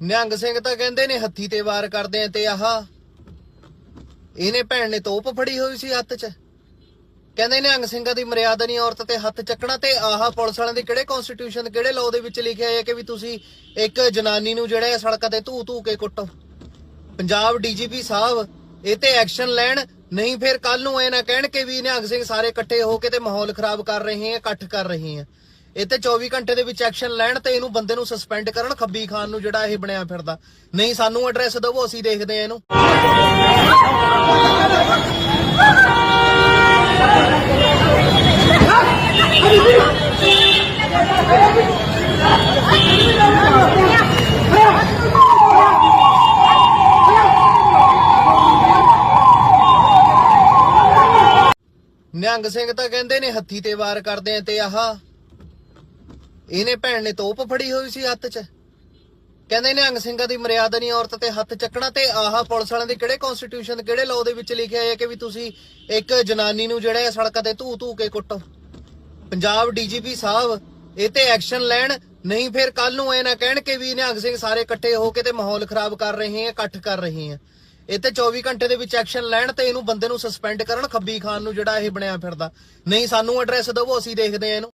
ਨਿਹੰਗ ਸਿੰਘ ਤਾਂ ਕਹਿੰਦੇ ਨੇ ਹੱਥੀ ਤੇ ਵਾਰ ਕਰਦੇ ਆ ਤੇ ਆਹ ਇਹਨੇ ਭੈਣ ਨੇ ਤੋਪ ਫੜੀ ਹੋਈ ਸੀ ਹੱਥ 'ਚ। ਕਹਿੰਦੇ ਨਿਹੰਗ ਸਿੰਘਾਂ ਦੀ ਮਰਿਆਦਾ ਨਹੀਂ ਔਰਤ ਤੇ ਹੱਥ ਚੱਕਣਾ ਤੇ ਆਹ ਪੁਲਿਸ ਵਾਲਿਆਂ ਦੇ ਕਿਹੜੇ ਕਨਸਟੀਟਿਊਸ਼ਨ ਕਿਹੜੇ ਲਾਅ ਦੇ ਵਿੱਚ ਲਿਖਿਆ ਹੈ ਕਿ ਵੀ ਤੁਸੀਂ ਇੱਕ ਜਨਾਨੀ ਨੂੰ ਜਿਹੜਾ ਸੜਕਾਂ ਤੇ ਧੂ ਧੂ ਕੇ ਕੁੱਟੋ। ਪੰਜਾਬ ਡੀਜੀਪੀ ਸਾਹਿਬ ਇਹ ਤੇ ਐਕਸ਼ਨ ਲੈਣ ਨਹੀਂ ਫਿਰ ਕੱਲ ਨੂੰ ਇਹ ਨਾ ਕਹਿਣ ਕਿ ਵੀ ਨਿਹੰਗ ਸਿੰਘ ਸਾਰੇ ਇਕੱਠੇ ਹੋ ਕੇ ਤੇ ਮਾਹੌਲ ਖਰਾਬ ਕਰ ਰਹੇ ਆ ਇਕੱਠ ਕਰ ਰਹੇ ਆ ਇਹ ਤੇ 24 ਘੰਟੇ ਦੇ ਵਿੱਚ ਐਕਸ਼ਨ ਲੈਣ ਤੇ ਇਹਨੂੰ ਬੰਦੇ ਨੂੰ ਸਸਪੈਂਡ ਕਰਨ ਖੱਬੀ ਖਾਨ ਨੂੰ ਜਿਹੜਾ ਇਹ ਬਣਿਆ ਫਿਰਦਾ ਨਹੀਂ ਸਾਨੂੰ ਐਡਰੈਸ ਦਿਵੋ ਅਸੀਂ ਦੇਖਦੇ ਆ ਇਹਨੂੰ ਨਿਹੰਗ ਸਿੰਘ ਤਾਂ ਕਹਿੰਦੇ ਨੇ ਹੱਥੀ ਤੇ ਵਾਰ ਕਰਦੇ ਆ ਤੇ ਆਹ। ਇਹਨੇ ਭੈਣ ਨੇ ਤੋਪ ਫੜੀ ਹੋਈ ਸੀ ਹੱਥ 'ਚ। ਕਹਿੰਦੇ ਨਿਹੰਗ ਸਿੰਘਾਂ ਦੀ ਮਰਿਆਦਾ ਨਹੀਂ ਔਰਤ ਤੇ ਹੱਥ ਚੱਕਣਾ ਤੇ ਆਹ ਪੁਲਿਸ ਵਾਲਿਆਂ ਦੀ ਕਿਹੜੇ ਕਨਸਟੀਟਿਊਸ਼ਨ ਕਿਹੜੇ ਲਾਅ ਦੇ ਵਿੱਚ ਲਿਖਿਆ ਹੈ ਕਿ ਵੀ ਤੁਸੀਂ ਇੱਕ ਜਨਾਨੀ ਨੂੰ ਜਿਹੜਾ ਹੈ ਸੜਕਾਂ ਤੇ ਧੂ ਧੂ ਕੇ ਕੁੱਟੋ। ਪੰਜਾਬ ਡੀਜੀਪੀ ਸਾਹਿਬ, ਇਹ ਤੇ ਐਕਸ਼ਨ ਲੈਣ, ਨਹੀਂ ਫਿਰ ਕੱਲ ਨੂੰ ਇਹ ਨਾ ਕਹਿਣ ਕਿ ਵੀ ਨਿਹੰਗ ਸਿੰਘ ਸਾਰੇ ਇਕੱਠੇ ਹੋ ਕੇ ਤੇ ਮਾਹੌਲ ਖਰਾਬ ਕਰ ਰਹੇ ਆ, ਇਕੱਠ ਕਰ ਰਹੇ ਆ। ਇਹ ਤੇ 24 ਘੰਟੇ ਦੇ ਵਿੱਚ ਐਕਸ਼ਨ ਲੈਣ ਤੇ ਇਹਨੂੰ ਬੰਦੇ ਨੂੰ ਸਸਪੈਂਡ ਕਰਨ ਖੱਬੀ ਖਾਨ ਨੂੰ ਜਿਹੜਾ ਇਹ ਬਣਿਆ ਫਿਰਦਾ ਨਹੀਂ ਸਾਨੂੰ ਐਡਰੈਸ ਦਿਵੋ ਅਸੀਂ ਦੇਖਦੇ ਆ ਇਹਨੂੰ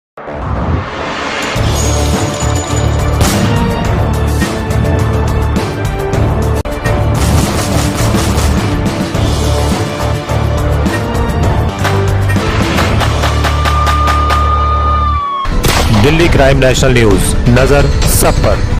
दिल्ली क्राइम नेशनल न्यूज नजर सब पर